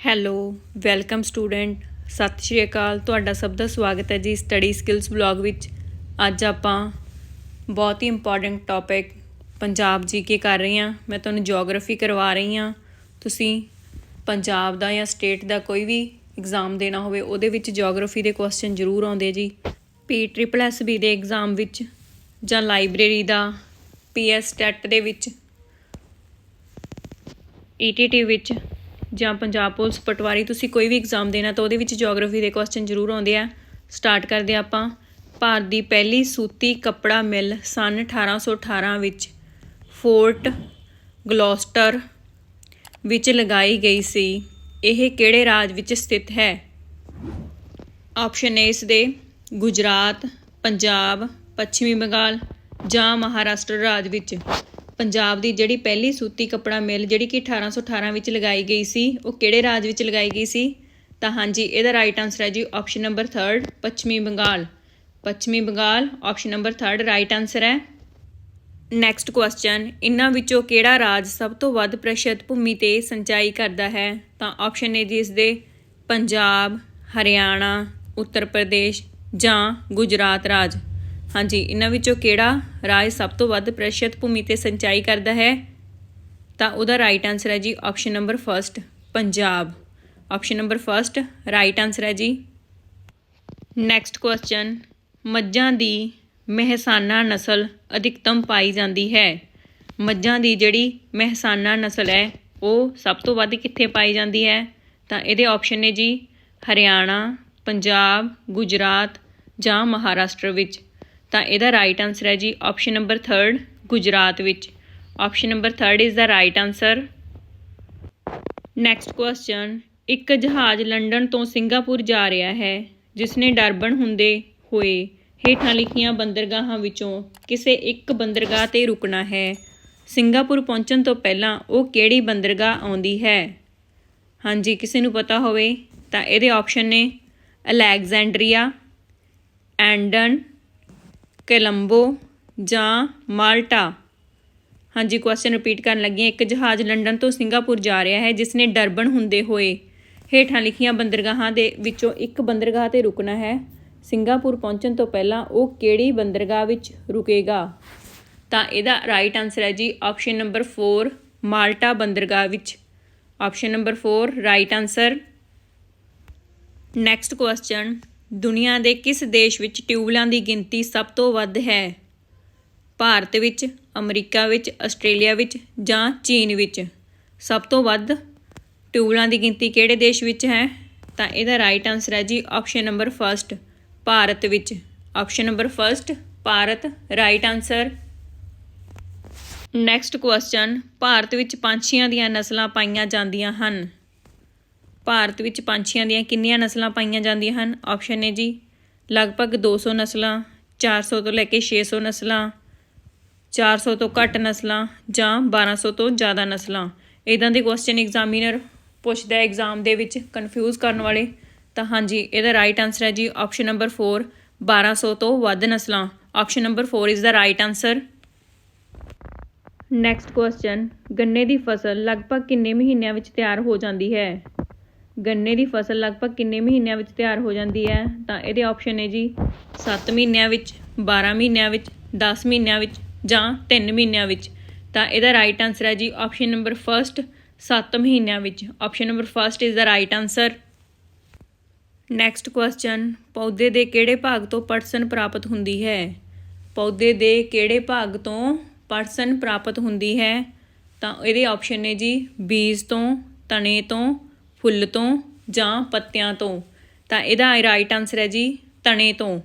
Hello, welcome student, ਸਤਿ ਸ਼੍ਰੀ ਅਕਾਲ। ਤੁਹਾਡਾ ਸਭ ਦਾ ਸਵਾਗਤ ਹੈ ਜੀ ਸਟੱਡੀ ਸਕਿੱਲਸ ਬਲੌਗ ਵਿੱਚ। ਅੱਜ ਆਪਾਂ ਬਹੁਤ ਹੀ ਇੰਪੋਰਟੈਂਟ ਟੌਪਿਕ ਪੰਜਾਬ ਜੀਕੇ ਕਰ ਰਹੀ ਹਾਂ। ਮੈਂ ਤੁਹਾਨੂੰ ਜੀਓਗ੍ਰਾਫੀ ਕਰਵਾ ਰਹੀ ਹਾਂ। ਤੁਸੀਂ ਪੰਜਾਬ ਦਾ ਜਾਂ ਸਟੇਟ ਦਾ ਕੋਈ ਵੀ ਐਗਜ਼ਾਮ ਦੇਣਾ ਹੋਵੇ, ਉਹਦੇ ਵਿੱਚ ਜੀਓਗ੍ਰਾਫੀ ਦੇ ਕੁਐਸਚਨ ਜ਼ਰੂਰ ਆਉਂਦੇ ਜੀ। ਪੀ ਟ੍ਰਿਪਲ ਐਸ ਬੀ ਦੇ ਐਗਜ਼ਾਮ ਵਿੱਚ ਜਾਂ ਲਾਇਬ੍ਰੇਰੀ ਦਾ ਪੀ ਐਸ ਟੈਟ ਦੇ ਵਿੱਚ ਈਟੀਟੀ ਵਿੱਚ ਜਾਂ ਪੰਜਾਬ ਪੁਲਿਸ ਪਟਵਾਰੀ, ਤੁਸੀਂ ਕੋਈ ਵੀ ਐਗਜ਼ਾਮ ਦੇਣਾ ਤਾਂ ਉਹਦੇ ਵਿੱਚ ਜੀਓਗ੍ਰਾਫੀ ਦੇ ਕੁਐਸਚਨ ਜ਼ਰੂਰ ਆਉਂਦੇ ਆ। ਸਟਾਰਟ ਕਰਦੇ ਹਾਂ ਆਪਾਂ। ਭਾਰਤ ਦੀ ਪਹਿਲੀ ਸੂਤੀ ਕੱਪੜਾ ਮਿੱਲ ਸਨ 1818 ਵਿੱਚ। ਫੋਰਟ ਗਲੋਸਟਰ ਵਿੱਚ ਲਗਾਈ ਗਈ ਸੀ। ਇਹ ਕਿਹੜੇ ਰਾਜ ਵਿੱਚ ਸਥਿਤ ਹੈ? ਆਪਸ਼ਨ ਏ ਇਸ ਦੇ। ਗੁਜਰਾਤ, ਪੰਜਾਬ, ਪੱਛਮੀ ਬੰਗਾਲ ਜਾਂ ਮਹਾਰਾਸ਼ਟਰ ਰਾਜ ਵਿੱਚ। ਪੰਜਾਬ ਦੀ ਜਿਹੜੀ ਪਹਿਲੀ ਸੂਤੀ ਕੱਪੜਾ ਮਿੱਲ, ਜਿਹੜੀ ਕਿ 1818 ਵਿੱਚ ਲਗਾਈ ਗਈ ਸੀ, ਉਹ ਕਿਹੜੇ ਰਾਜ ਵਿੱਚ ਲਗਾਈ ਗਈ ਸੀ? ਤਾਂ ਹਾਂਜੀ, ਇਹਦਾ ਰਾਈਟ ਆਨਸਰ ਹੈ ਜੀ ਆਪਸ਼ਨ ਨੰਬਰ 3 ਪੱਛਮੀ ਬੰਗਾਲ। ਪੱਛਮੀ Bengal option number 3 right answer ਹੈ। ਨੈਕਸਟ ਕੁਐਸਚਨ ਇਨ੍ਹਾਂ ਵਿੱਚੋਂ ਕਿਹੜਾ ਰਾਜ ਸਭ ਤੋਂ ਵੱਧ ਪ੍ਰਸ਼ਤ ਭੂਮੀ ਤੇ ਸਿੰਚਾਈ ਕਰਦਾ ਹੈ? ਤਾਂ ਆਪਸ਼ਨ ਏ ਜੀ ਇਸ ਦੇ ਪੰਜਾਬ, ਹਰਿਆਣਾ, ਉੱਤਰ ਪ੍ਰਦੇਸ਼ ਜਾਂ ਗੁਜਰਾਤ ਰਾਜ। ਹਾਂਜੀ, ਇਹਨਾਂ ਵਿੱਚੋਂ ਕਿਹੜਾ ਰਾਜ ਸਭ ਤੋਂ ਵੱਧ ਪ੍ਰਸ਼ਤ ਭੂਮੀ ਤੇ ਸਿੰਚਾਈ ਕਰਦਾ ਹੈ? ਤਾਂ ਉਹਦਾ ਰਾਈਟ ਆਨਸਰ ਹੈ ਜੀ option number 1 Punjab. Option number 1 right answer ਹੈ ਜੀ। ਨੈਕਸਟ ਕੁਐਸਚਨ ਮੱਝਾਂ ਦੀ ਮਹਿਸਾਨਾ ਨਸਲ ਅਧਿਕਤਮ ਪਾਈ ਜਾਂਦੀ ਹੈ। ਮੱਝਾਂ ਦੀ ਜਿਹੜੀ ਮਹਿਸਾਨਾ ਨਸਲ ਹੈ, ਉਹ ਸਭ ਤੋਂ ਵੱਧ ਕਿੱਥੇ ਪਾਈ ਜਾਂਦੀ ਹੈ? ਤਾਂ ਇਹਦੇ ਆਪਸ਼ਨ ਨੇ ਜੀ ਹਰਿਆਣਾ, ਪੰਜਾਬ, ਗੁਜਰਾਤ ਜਾਂ ਮਹਾਰਾਸ਼ਟਰ ਵਿੱਚ। ਤਾਂ ਇਹਦਾ ਰਾਈਟ ਆਨਸਰ ਹੈ ਜੀ ਆਪਸ਼ਨ ਨੰਬਰ 3 ਗੁਜਰਾਤ ਵਿੱਚ। Option number 3 is the right answer next question ਇੱਕ ਜਹਾਜ਼ ਲੰਡਨ ਤੋਂ ਸਿੰਗਾਪੁਰ ਜਾ ਰਿਹਾ ਹੈ ਜਿਸ ਨੇ ਡਰਬਨ ਹੁੰਦੇ ਹੋਏ ਹੇਠਾਂ ਲਿਖੀਆਂ ਬੰਦਰਗਾਹਾਂ ਵਿੱਚੋਂ ਕਿਸੇ ਇੱਕ ਬੰਦਰਗਾਹ ਤੇ ਰੁਕਣਾ ਹੈ। ਸਿੰਗਾਪੁਰ ਪਹੁੰਚਣ ਤੋਂ ਪਹਿਲਾਂ ਉਹ ਕਿਹੜੀ ਬੰਦਰਗਾਹ ਆਉਂਦੀ ਹੈ? ਹਾਂਜੀ, ਕਿਸੇ ਨੂੰ ਪਤਾ ਹੋਵੇ ਤਾਂ ਇਹਦੇ ਆਪਸ਼ਨ ਨੇ ਅਲੈਗਜ਼ੈਂਡਰੀਆ, ਐਂਡਨ ਕਲੰਬੋ ਜਾਂ ਮਾਲਟਾ। ਹਾਂਜੀ ਕੁਐਸਚਨ ਰਿਪੀਟ ਕਰਨ ਲੱਗੀ ਹਾਂ। ਇੱਕ ਜਹਾਜ਼ ਲੰਡਨ ਤੋਂ ਸਿੰਗਾਪੁਰ ਜਾ ਰਿਹਾ ਹੈ, ਜਿਸ ਨੇ ਡਰਬਨ ਹੁੰਦੇ ਹੋਏ ਹੇਠਾਂ ਲਿਖੀਆਂ ਬੰਦਰਗਾਹਾਂ ਦੇ ਵਿੱਚੋਂ ਇੱਕ ਬੰਦਰਗਾਹ ਤੇ ਰੁਕਣਾ ਹੈ। ਸਿੰਗਾਪੁਰ ਪਹੁੰਚਣ ਤੋਂ ਪਹਿਲਾਂ ਉਹ ਕਿਹੜੀ ਬੰਦਰਗਾਹ ਵਿੱਚ ਰੁਕੇਗਾ? ਤਾਂ ਇਹਦਾ ਰਾਈਟ ਆਨਸਰ ਹੈ ਜੀ ਆਪਸ਼ਨ ਨੰਬਰ 4 ਮਾਲਟਾ ਬੰਦਰਗਾਹ ਵਿੱਚ। Option number 4 right answer next question ਦੁਨੀਆ ਦੇ ਕਿਸ ਦੇਸ਼ ਵਿੱਚ ਟਿਊਬਲਾਂ ਦੀ ਗਿਣਤੀ ਸਭ ਤੋਂ ਵੱਧ ਹੈ? ਭਾਰਤ ਵਿੱਚ, ਅਮਰੀਕਾ ਵਿੱਚ, ਆਸਟ੍ਰੇਲੀਆ ਵਿੱਚ ਜਾਂ ਚੀਨ ਵਿੱਚ? ਸਭ ਤੋਂ ਵੱਧ ਟਿਊਬਲਾਂ ਦੀ ਗਿਣਤੀ ਕਿਹੜੇ ਦੇਸ਼ ਵਿੱਚ ਹੈ? ਤਾਂ ਇਹਦਾ ਰਾਈਟ ਆਨਸਰ ਹੈ ਜੀ ਆਪਸ਼ਨ ਨੰਬਰ 1 ਭਾਰਤ ਵਿੱਚ। Option number 1 Bharat. Right answer next question Bharat ਵਿੱਚ ਪੰਛੀਆਂ ਦੀਆਂ ਨਸਲਾਂ ਪਾਈਆਂ ਜਾਂਦੀਆਂ ਹਨ। ਭਾਰਤ ਵਿੱਚ ਪੰਛੀਆਂ ਦੀਆਂ ਕਿੰਨੀਆਂ ਨਸਲਾਂ ਪਾਈਆਂ ਜਾਂਦੀਆਂ ਹਨ? ਆਪਸ਼ਨ ਨੇ ਜੀ, ਲਗਭਗ 200 ਨਸਲਾਂ 400 ਤੋਂ ਲੈ ਕੇ 600 ਨਸਲਾਂ 400 ਤੋਂ ਘੱਟ ਨਸਲਾਂ ਜਾਂ 1200 ਤੋਂ ਜ਼ਿਆਦਾ ਨਸਲਾਂ। ਇਦਾਂ ਦੇ ਕੁਐਸਚਨ ਐਗਜ਼ਾਮੀਨਰ ਪੁੱਛਦਾ ਐਗਜ਼ਾਮ ਦੇ ਵਿੱਚ ਕਨਫਿਊਜ਼ ਕਰਨ ਵਾਲੇ। ਤਾਂ ਹਾਂਜੀ, ਇਹਦਾ ਰਾਈਟ ਆਨਸਰ ਹੈ ਜੀ ਆਪਸ਼ਨ ਨੰਬਰ 4 1200 ਤੋਂ ਵੱਧ ਨਸਲਾਂ। Option number 4 is the right answer next question ਗੰਨੇ ਦੀ ਫਸਲ ਲਗਭਗ ਕਿੰਨੇ ਮਹੀਨਿਆਂ ਵਿੱਚ ਤਿਆਰ ਹੋ ਜਾਂਦੀ ਹੈ? ਗੰਨੇ ਦੀ ਫਸਲ ਲਗਭਗ ਕਿੰਨੇ ਮਹੀਨਿਆਂ ਵਿੱਚ ਤਿਆਰ ਹੋ ਜਾਂਦੀ ਹੈ? ਤਾਂ ਇਹਦੇ ਆਪਸ਼ਨ ਨੇ ਜੀ 7 ਮਹੀਨਿਆਂ ਵਿੱਚ 12 ਮਹੀਨਿਆਂ ਵਿੱਚ 10 ਮਹੀਨਿਆਂ ਵਿੱਚ ਜਾਂ 3 ਮਹੀਨਿਆਂ ਵਿੱਚ। ਤਾਂ ਇਹਦਾ ਰਾਈਟ ਆਨਸਰ ਹੈ ਜੀ ਆਪਸ਼ਨ ਨੰਬਰ 1 7 ਮਹੀਨਿਆਂ ਵਿੱਚ। Option number 1 is the right answer next question ਪੌਦੇ ਦੇ ਕਿਹੜੇ ਭਾਗ ਤੋਂ ਪਰਸਨ ਪ੍ਰਾਪਤ ਹੁੰਦੀ ਹੈ? ਪੌਦੇ ਦੇ ਕਿਹੜੇ ਭਾਗ ਤੋਂ ਪਰਸਨ ਪ੍ਰਾਪਤ ਹੁੰਦੀ ਹੈ? ਤਾਂ ਇਹਦੇ ਆਪਸ਼ਨ ਨੇ ਜੀ ਬੀਜ ਤੋਂ, ਤਣੇ ਤੋਂ ਫੁੱਲ ਤੋਂ ਜਾਂ ਪੱਤਿਆਂ ਤੋਂ। ਤਾਂ ਇਹਦਾ ਰਾਈਟ ਆਨਸਰ ਹੈ ਜੀ, ਤਣੇ ਤੋਂ।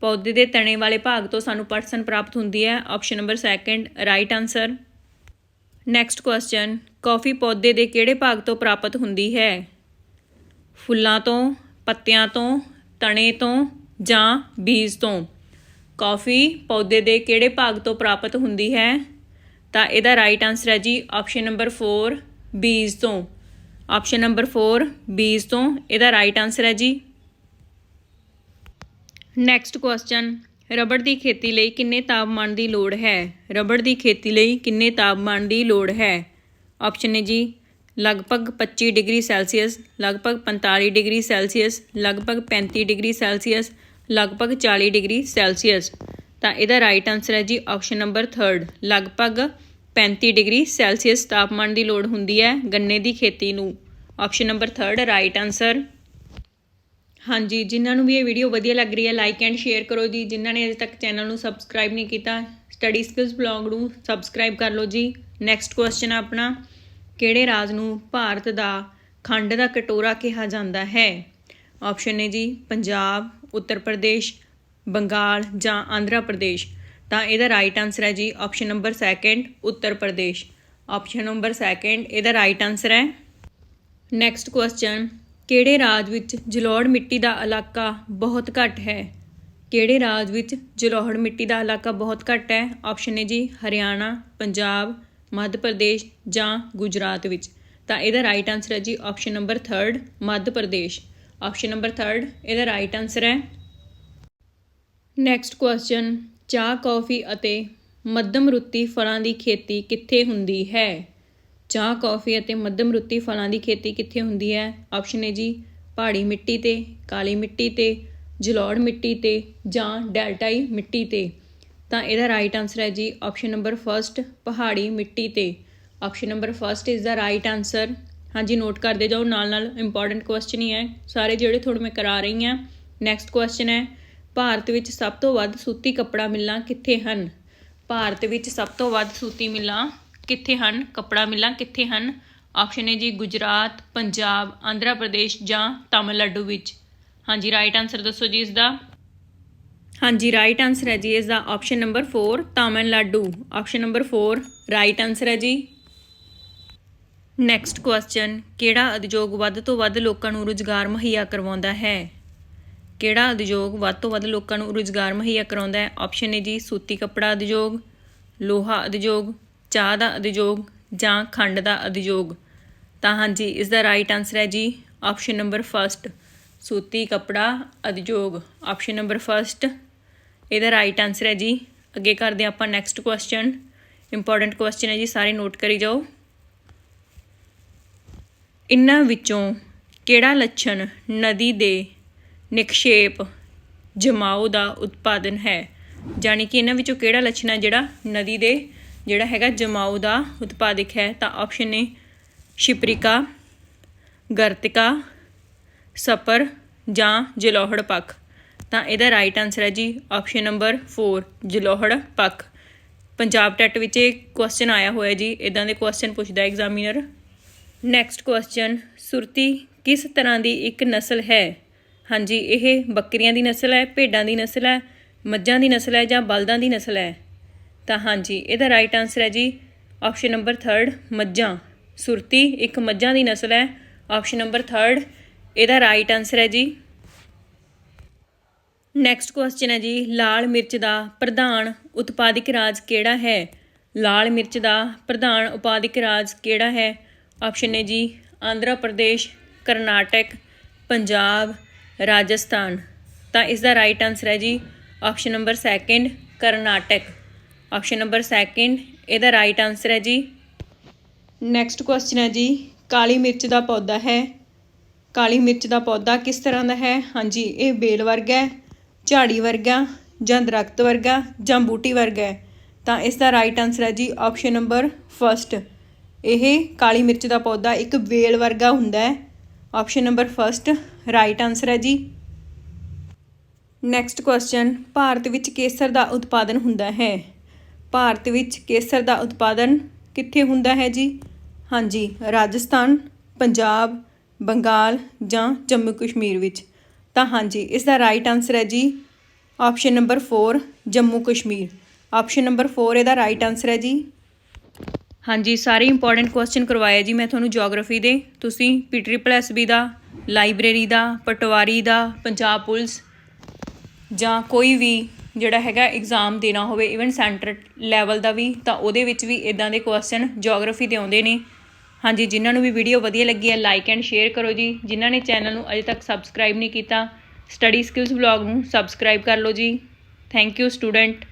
ਪੌਦੇ ਦੇ ਤਣੇ ਵਾਲੇ ਭਾਗ ਤੋਂ ਸਾਨੂੰ ਪਰਸਨ ਪ੍ਰਾਪਤ ਹੁੰਦੀ ਹੈ। Option number 2 right answer next question coffee ਪੌਦੇ ਦੇ ਕਿਹੜੇ ਭਾਗ ਤੋਂ ਪ੍ਰਾਪਤ ਹੁੰਦੀ ਹੈ? ਫੁੱਲਾਂ ਤੋਂ, ਪੱਤਿਆਂ ਤੋਂ, ਤਣੇ ਤੋਂ ਜਾਂ ਬੀਜ ਤੋਂ। ਕਾਫੀ ਪੌਦੇ ਦੇ ਕਿਹੜੇ ਭਾਗ ਤੋਂ ਪ੍ਰਾਪਤ ਹੁੰਦੀ ਹੈ? ਤਾਂ ਇਹਦਾ ਰਾਈਟ ਆਨਸਰ ਹੈ ਜੀ ਆਪਸ਼ਨ ਨੰਬਰ 4 ਬੀਜ ਤੋਂ। ਆਪਸ਼ਨ ਨੰਬਰ 4 ਬੀਜ ਤੋਂ ਇਹਦਾ ਰਾਈਟ ਆਨਸਰ ਹੈ ਜੀ। ਨੈਕਸਟ ਕੁਐਸਚਨ ਰਬੜ ਦੀ ਖੇਤੀ ਲਈ ਕਿੰਨੇ ਤਾਪਮਾਨ ਦੀ ਲੋੜ ਹੈ? ਰਬੜ ਦੀ ਖੇਤੀ ਲਈ ਕਿੰਨੇ ਤਾਪਮਾਨ ਦੀ ਲੋੜ ਹੈ? ਆਪਸ਼ਨ ਹੈ ਜੀ, ਲਗਭਗ 25 ਡਿਗਰੀ ਸੈਲਸੀਅਸ, ਲਗਭਗ 45 ਡਿਗਰੀ ਸੈਲਸੀਅਸ, ਲਗਭਗ 35 ਡਿਗਰੀ ਸੈਲਸੀਅਸ, ਲਗਭਗ 40 ਡਿਗਰੀ ਸੈਲਸੀਅਸ। ਤਾਂ ਇਹਦਾ ਰਾਈਟ ਆਨਸਰ ਹੈ ਜੀ ਆਪਸ਼ਨ ਨੰਬਰ 3 ਲਗਭਗ 35 ਡਿਗਰੀ ਸੈਲਸੀਅਸ ਤਾਪਮਾਨ ਦੀ ਲੋੜ ਹੁੰਦੀ ਹੈ ਗੰਨੇ ਦੀ ਖੇਤੀ ਨੂੰ। ਆਪਸ਼ਨ ਨੰਬਰ 3 ਰਾਈਟ ਆਨਸਰ ਹਾਂਜੀ, ਜਿਨ੍ਹਾਂ ਨੂੰ ਵੀ ਇਹ ਵੀਡੀਓ ਵਧੀਆ ਲੱਗ ਰਹੀ ਹੈ ਲਾਈਕ ਐਂਡ ਸ਼ੇਅਰ ਕਰੋ ਜੀ। ਜਿਨ੍ਹਾਂ ਨੇ ਅਜੇ ਤੱਕ ਚੈਨਲ ਨੂੰ ਸਬਸਕ੍ਰਾਈਬ ਨਹੀਂ ਕੀਤਾ ਸਟੱਡੀ ਸਕਿੱਲਸ ਬਲੌਗ ਨੂੰ ਸਬਸਕ੍ਰਾਈਬ ਕਰ ਲਓ ਜੀ। ਨੈਕਸਟ ਕੁਐਸਚਨ ਆਪਣਾ, ਕਿਹੜੇ ਰਾਜ ਨੂੰ ਭਾਰਤ ਦਾ ਖੰਡ ਦਾ ਕਟੋਰਾ ਕਿਹਾ ਜਾਂਦਾ ਹੈ? ਆਪਸ਼ਨ ਨੇ ਜੀ, ਪੰਜਾਬ, ਉੱਤਰ ਪ੍ਰਦੇਸ਼, ਬੰਗਾਲ ਜਾਂ ਆਂਧਰਾ ਪ੍ਰਦੇਸ਼। ਤਾਂ ਇਹਦਾ ਰਾਈਟ ਆਨਸਰ ਹੈ ਜੀ option number 2 Uttar Pradesh. Option number 2 ਇਹਦਾ ਰਾਈਟ ਆਨਸਰ ਹੈ। ਨੈਕਸਟ ਕੁਐਸਚਨ ਕਿਹੜੇ ਰਾਜ ਵਿੱਚ ਜਲੋੜ ਮਿੱਟੀ ਦਾ ਇਲਾਕਾ ਬਹੁਤ ਘੱਟ ਹੈ? ਕਿਹੜੇ ਰਾਜ ਵਿੱਚ ਜਲੋੜ ਮਿੱਟੀ ਦਾ ਇਲਾਕਾ ਬਹੁਤ ਘੱਟ ਹੈ? ਆਪਸ਼ਨ ਹੈ ਜੀ ਹਰਿਆਣਾ, ਪੰਜਾਬ, ਮੱਧ ਪ੍ਰਦੇਸ਼ ਜਾਂ ਗੁਜਰਾਤ ਵਿੱਚ। ਤਾਂ ਇਹਦਾ ਰਾਈਟ ਆਨਸਰ ਹੈ ਜੀ option number 3 Madhya Pradesh. Option number 3 ਇਹਦਾ ਰਾਈਟ ਆਨਸਰ ਹੈ। ਨੈਕਸਟ ਕੁਐਸਚਨ ਚਾਹ, ਕੌਫੀ ਅਤੇ ਮੱਧਮ ਰੁੱਤੀ ਫਲਾਂ ਦੀ ਖੇਤੀ ਕਿੱਥੇ ਹੁੰਦੀ ਹੈ? ਚਾਹ, ਕੌਫੀ ਅਤੇ ਮੱਧਮ ਰੁੱਤੀ ਫਲਾਂ ਦੀ ਖੇਤੀ ਕਿੱਥੇ ਹੁੰਦੀ ਹੈ? ਆਪਸ਼ਨ ਹੈ ਜੀ, ਪਹਾੜੀ ਮਿੱਟੀ ਤੇ, ਕਾਲੀ ਮਿੱਟੀ ਤੇ, ਜਲੋੜ ਮਿੱਟੀ ਤੇ ਜਾਂ ਡੈਲਟਾਈ ਮਿੱਟੀ ਤੇ। ਤਾਂ ਇਹਦਾ ਰਾਈਟ ਆਨਸਰ ਹੈ ਜੀ ਆਪਸ਼ਨ ਨੰਬਰ 1 ਪਹਾੜੀ ਮਿੱਟੀ ਤੇ। Option number 1 is the right answer ਹਾਂਜੀ ਨੋਟ ਕਰਦੇ ਜਾਓ ਨਾਲ ਨਾਲ ਇੰਪੋਰਟੈਂਟ ਕੁਐਸਚਨ ਹੀ ਹੈ। ਸਾਰੇ ਜਿਹੜੇ ਤੁਹਾਨੂੰ ਮੈਂ ਕਰਾ ਰਹੀ ਹਾਂ ਨੈਕਸਟ ਕੁਐਸਚਨ ਹੈ। ਭਾਰਤ ਵਿੱਚ ਸਭ ਤੋਂ ਵੱਧ ਸੂਤੀ ਕੱਪੜਾ ਮਿੱਲਾਂ ਕਿੱਥੇ ਹਨ? ਭਾਰਤ ਵਿੱਚ ਸਭ ਤੋਂ ਵੱਧ ਸੂਤੀ ਮਿੱਲਾਂ ਕਿੱਥੇ ਹਨ? ਕੱਪੜਾ ਮਿੱਲਾਂ ਕਿੱਥੇ ਹਨ? ਆਪਸ਼ਨ ਹੈ ਜੀ ਗੁਜਰਾਤ, ਪੰਜਾਬ, ਆਂਧਰਾ ਪ੍ਰਦੇਸ਼ ਜਾਂ ਤਾਮਿਲਨਾਡੂ ਵਿੱਚ। ਹਾਂਜੀ ਰਾਈਟ ਆਨਸਰ ਦੱਸੋ ਜੀ ਇਸ ਦਾ ਹਾਂਜੀ ਰਾਈਟ ਆਨਸਰ ਹੈ ਜੀ ਇਸ ਦਾ option number 4 Tamil Nadu. Option number 4 right answer ਹੈ ਜੀ। ਨੈਕਸਟ ਕੁਐਸਚਨ ਕਿਹੜਾ ਉਦਯੋਗ ਵੱਧ ਤੋਂ ਵੱਧ ਲੋਕਾਂ ਨੂੰ ਰੁਜ਼ਗਾਰ ਮੁਹੱਈਆ ਕਰਵਾਉਂਦਾ ਹੈ? ਕਿਹੜਾ ਉਦਯੋਗ ਵੱਧ ਤੋਂ ਵੱਧ ਲੋਕਾਂ ਨੂੰ ਰੁਜ਼ਗਾਰ ਮੁਹੱਈਆ ਕਰਾਉਂਦਾ ਹੈ? ਆਪਸ਼ਨ ਹੈ ਜੀ ਸੂਤੀ ਕੱਪੜਾ ਉਦਯੋਗ, ਲੋਹਾ ਉਦਯੋਗ, ਚਾਹ ਦਾ ਉਦਯੋਗ ਜਾਂ ਖੰਡ ਦਾ ਉਦਯੋਗ। ਤਾਂ ਹਾਂਜੀ, ਇਸ ਦਾ ਰਾਈਟ ਆਨਸਰ ਹੈ ਜੀ ਆਪਸ਼ਨ ਨੰਬਰ 1 ਸੂਤੀ ਕੱਪੜਾ ਉਦਯੋਗ। ਆਪਸ਼ਨ ਨੰਬਰ 1 ਇਹਦਾ ਰਾਈਟ ਆਨਸਰ ਹੈ ਜੀ। ਅੱਗੇ ਕਰਦੇ ਹਾਂ ਆਪਾਂ ਨੈਕਸਟ ਕੁਐਸਚਨ ਇੰਪੋਰਟੈਂਟ ਕੁਐਸਚਨ ਹੈ ਜੀ, ਸਾਰੇ ਨੋਟ ਕਰੀ ਜਾਓ। ਇਨ੍ਹਾਂ ਵਿੱਚੋਂ ਕਿਹੜਾ ਲੱਛਣ ਨਦੀ ਦੇ ਨਿਕਸ਼ੇਪ ਜਮਾਓ ਦਾ ਉਤਪਾਦਨ ਹੈ। ਜਾਣੀ ਕਿ ਇਹਨਾਂ ਵਿੱਚੋਂ ਕਿਹੜਾ ਲੱਛਣ ਹੈ ਜਿਹੜਾ ਨਦੀ ਦੇ ਜਿਹੜਾ ਹੈਗਾ ਜਮਾਓ ਦਾ ਉਤਪਾਦਕ ਹੈ? ਤਾਂ ਆਪਸ਼ਨ ਏ ਸ਼ਿਪਰਿਕਾ, ਗਰਤਿਕਾ, ਸਪਰ ਜਾਂ ਜਲੋਹੜ ਪੱਖ। ਤਾਂ ਇਹਦਾ ਰਾਈਟ ਆਨਸਰ ਹੈ ਜੀ ਆਪਸ਼ਨ ਨੰਬਰ 4 ਜਲੋਹੜ ਪੱਖ। ਪੰਜਾਬ ਟੈਟ ਵਿੱਚ ਇਹ ਕੁਐਸਚਨ ਆਇਆ ਹੋਇਆ ਜੀ। ਇਦਾਂ ਦੇ ਕੁਐਸਚਨ ਪੁੱਛਦਾ ਐਗਜ਼ਾਮੀਨਰ ਨੈਕਸਟ ਕੁਐਸਚਨ ਸੁਰਤੀ ਕਿਸ ਤਰ੍ਹਾਂ ਦੀ ਇੱਕ ਨਸਲ ਹੈ? ਹਾਂਜੀ, ਇਹ ਬੱਕਰੀਆਂ ਦੀ ਨਸਲ ਹੈ, ਭੇਡਾਂ ਦੀ ਨਸਲ ਹੈ, ਮੱਝਾਂ ਦੀ ਨਸਲ ਹੈ ਜਾਂ ਬਲਦਾਂ ਦੀ ਨਸਲ ਹੈ? ਤਾਂ ਹਾਂਜੀ, ਇਹਦਾ ਰਾਈਟ ਆਨਸਰ ਹੈ ਜੀ ਆਪਸ਼ਨ ਨੰਬਰ 3 ਮੱਝਾਂ। ਸੁਰਤੀ, ਇੱਕ ਮੱਝਾਂ ਦੀ ਨਸਲ ਹੈ ਆਪਸ਼ਨ ਨੰਬਰ 3 ਇਹਦਾ ਰਾਈਟ ਆਨਸਰ ਹੈ ਜੀ। ਨੈਕਸਟ ਕੁਐਸਚਨ ਹੈ ਜੀ, ਲਾਲ ਮਿਰਚ ਦਾ ਪ੍ਰਧਾਨ ਉਤਪਾਦਕ ਰਾਜ ਕਿਹੜਾ ਹੈ? ਲਾਲ ਮਿਰਚ ਦਾ ਪ੍ਰਧਾਨ ਉਤਪਾਦਕ ਰਾਜ ਕਿਹੜਾ ਹੈ? ਆਪਸ਼ਨ ਹੈ ਜੀ, ਆਂਧਰਾ ਪ੍ਰਦੇਸ਼, ਕਰਨਾਟਕ, ਪੰਜਾਬ ਰਾਜਸਥਾਨ। ਤਾਂ ਇਸ ਦਾ ਰਾਈਟ ਆਨਸਰ ਹੈ ਜੀ option number 2 Karnataka. Option number 2 ਇਹਦਾ ਰਾਈਟ ਆਨਸਰ ਹੈ ਜੀ ਨੈਕਸਟ ਕੁਐਸਚਨ ਹੈ ਜੀ, ਕਾਲੀ ਮਿਰਚ ਦਾ ਪੌਦਾ ਹੈ। ਕਾਲੀ ਮਿਰਚ ਦਾ ਪੌਦਾ ਕਿਸ ਤਰ੍ਹਾਂ ਦਾ ਹੈ? ਹਾਂਜੀ, ਇਹ ਬੇਲ ਵਰਗਾ ਹੈ, ਝਾੜੀ ਵਰਗਾ, ਜਾਂ ਦਰਖਤ ਵਰਗਾ, ਜਾਂ ਬੂਟੀ ਵਰਗਾ ਹੈ। ਤਾਂ ਇਸ ਦਾ ਰਾਈਟ ਆਨਸਰ ਹੈ ਜੀ ਆਪਸ਼ਨ ਨੰਬਰ 1 ਇਹ ਕਾਲੀ ਮਿਰਚ ਦਾ ਪੌਦਾ ਇੱਕ ਵੇਲ ਵਰਗਾ ਹੁੰਦਾ ਹੈ। ਆਪਸ਼ਨ ਨੰਬਰ 1 ਰਾਈਟ ਆਨਸਰ ਹੈ ਜੀ। ਨੈਕਸਟ ਕੁਐਸਚਨ ਭਾਰਤ ਵਿੱਚ ਕੇਸਰ ਦਾ ਉਤਪਾਦਨ ਹੁੰਦਾ ਹੈ। ਭਾਰਤ ਵਿੱਚ ਕੇਸਰ ਦਾ ਉਤਪਾਦਨ ਕਿੱਥੇ ਹੁੰਦਾ ਹੈ ਜੀ? ਹਾਂਜੀ, ਰਾਜਸਥਾਨ, ਪੰਜਾਬ, ਬੰਗਾਲ ਜਾਂ ਜੰਮੂ ਕਸ਼ਮੀਰ ਵਿੱਚ। ਤਾਂ ਹਾਂਜੀ, ਇਸ ਦਾ ਰਾਈਟ ਆਨਸਰ ਹੈ ਜੀ। Option number 4 Jammu Kashmir. Option number 4 ਇਹਦਾ ਰਾਈਟ ਆਨਸਰ ਹੈ ਜੀ। ਹਾਂਜੀ, ਸਾਰੇ ਇੰਪੋਰਟੈਂਟ ਕੁਐਸਚਨ ਕਰਵਾਏ ਜੀ ਮੈਂ ਤੁਹਾਨੂੰ ਜੀਓਗ੍ਰਾਫੀ ਦੇ। ਤੁਸੀਂ ਪੀ ਟ੍ਰਿਪਲ ਐਸ ਬੀ ਦਾ ਲਾਇਬ੍ਰੇਰੀ ਦਾ, ਪਟਵਾਰੀ ਦਾ, ਪੰਜਾਬ ਪੁਲਿਸ ਜਾਂ ਕੋਈ ਵੀ ਜਿਹੜਾ ਹੈਗਾ ਐਗਜ਼ਾਮ ਦੇਣਾ ਹੋਵੇ ਇਵਨ ਸੈਂਟਰ ਲੈਵਲ ਦਾ ਵੀ, ਤਾਂ ਉਹਦੇ ਵਿੱਚ ਵੀ ਇਦਾਂ ਦੇ ਕੁਐਸਚਨ ਜੀਓਗ੍ਰਾਫੀ ਦੇ ਆਉਂਦੇ ਨੇ। ਹਾਂਜੀ, ਜਿਨ੍ਹਾਂ ਨੂੰ ਵੀ ਵੀਡੀਓ ਵਧੀਆ ਲੱਗੀ ਹੈ ਲਾਈਕ ਐਂਡ ਸ਼ੇਅਰ ਕਰੋ ਜੀ। ਜਿਨ੍ਹਾਂ ਨੇ ਚੈਨਲ ਨੂੰ ਅਜੇ ਤੱਕ ਸਬਸਕ੍ਰਾਈਬ ਨਹੀਂ ਕੀਤਾ ਸਟੱਡੀ ਸਕਿੱਲਸ ਵਲੌਗ ਨੂੰ ਸਬਸਕ੍ਰਾਈਬ ਕਰ ਲਓ ਜੀ। Thank you student